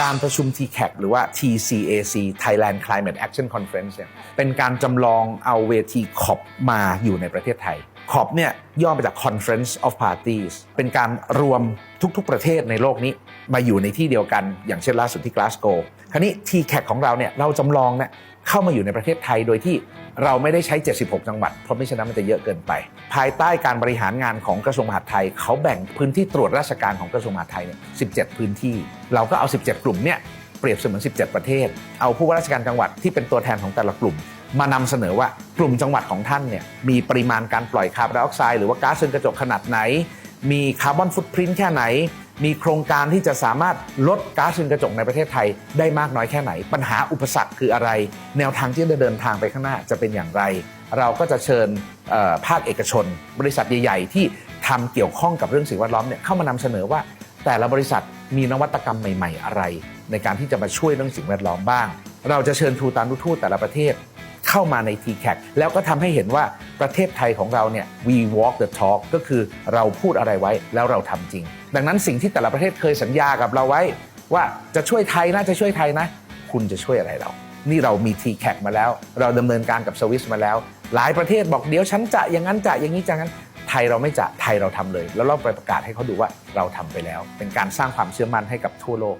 การประชุม TCAC หรือว่า TCAC Thailand Climate Action Conference เนี่ยเป็นการจำลองเอาเวทีขอบมาอยู่ในประเทศไทย ขอบเนี่ยย่อมาจาก Conference of Parties เป็นการรวมทุกๆประเทศในโลกนี้มาอยู่ในที่เดียวกัน อย่างเช่นล่าสุดที่กลาสโกคราวนี้ TCAC ของเราเนี่ยเราจำลองเนี่ยเข้ามาอยู่ในประเทศไทยโดยที่เราไม่ได้ใช้ 76 จังหวัด เพราะไม่ฉะนั้นมันจะเยอะเกินไป ภายใต้การบริหารงานของกระทรวงมหาดไทย เขาแบ่งพื้นที่ตรวจราชการของกระทรวงมหาดไทยเนี่ย 17 พื้นที่ เราก็เอา 17 กลุ่มเนี่ยเปรียบเสมือน 17 ประเทศ เอาผู้ว่าราชการจังหวัดที่เป็นตัวแทนของแต่ละกลุ่ม มานำเสนอว่ากลุ่มจังหวัดของท่านเนี่ยมีปริมาณการปล่อยคาร์บอนไดออกไซด์หรือว่าก๊าซเรือนกระจกขนาดไหน มีคาร์บอนฟุตพริ้นแค่ไหน มีโครงการที่จะสามารถลดก๊าซเรือนกระจกในประเทศไทยได้มากน้อยแค่ไหน ปัญหาอุปสรรคคืออะไร แนวทางที่จะเดินทางไปข้างหน้าจะเป็นอย่างไร เราก็จะเชิญภาคเอกชน บริษัทใหญ่ ๆ ที่ทำเกี่ยวข้องกับเรื่องสิ่งแวดล้อมเนี่ยเข้ามานำเสนอว่า แต่ละบริษัทมีนวัตกรรมใหม่ ๆ อะไร ในการที่จะมาช่วยเรื่องสิ่งแวดล้อมบ้าง เราจะเชิญทูตานุทูตแต่ละประเทศ เข้ามาใน t c a c แล้วก็ทำให้เห็นว่าประเทศไทยของเราเนี่ย we walk the talk ก็คือเราพูดอะไรไว้แล้วเราทำจริง ดังนั้นสิ่งที่แต่ละประเทศเคยสัญญากับเราไว้ ว่าจะช่วยไทยนะจะช่วยไทยนะ คุณจะช่วยอะไรเรา นี่เรามี t c a c มาแล้ว เราดำเนินการกับสวิสมาแล้ว หลายประเทศบอกเดี๋ยวฉันจะอย่างนั้นจะอย่างนี้จะงั้นไทยเราไม่จะไทยเราทำเลย แล้วเราไปประกาศให้เขาดูว่าเราทำไปแล้ว เป็นการสร้างความเชื่อมั่นให้กับทั่วโลก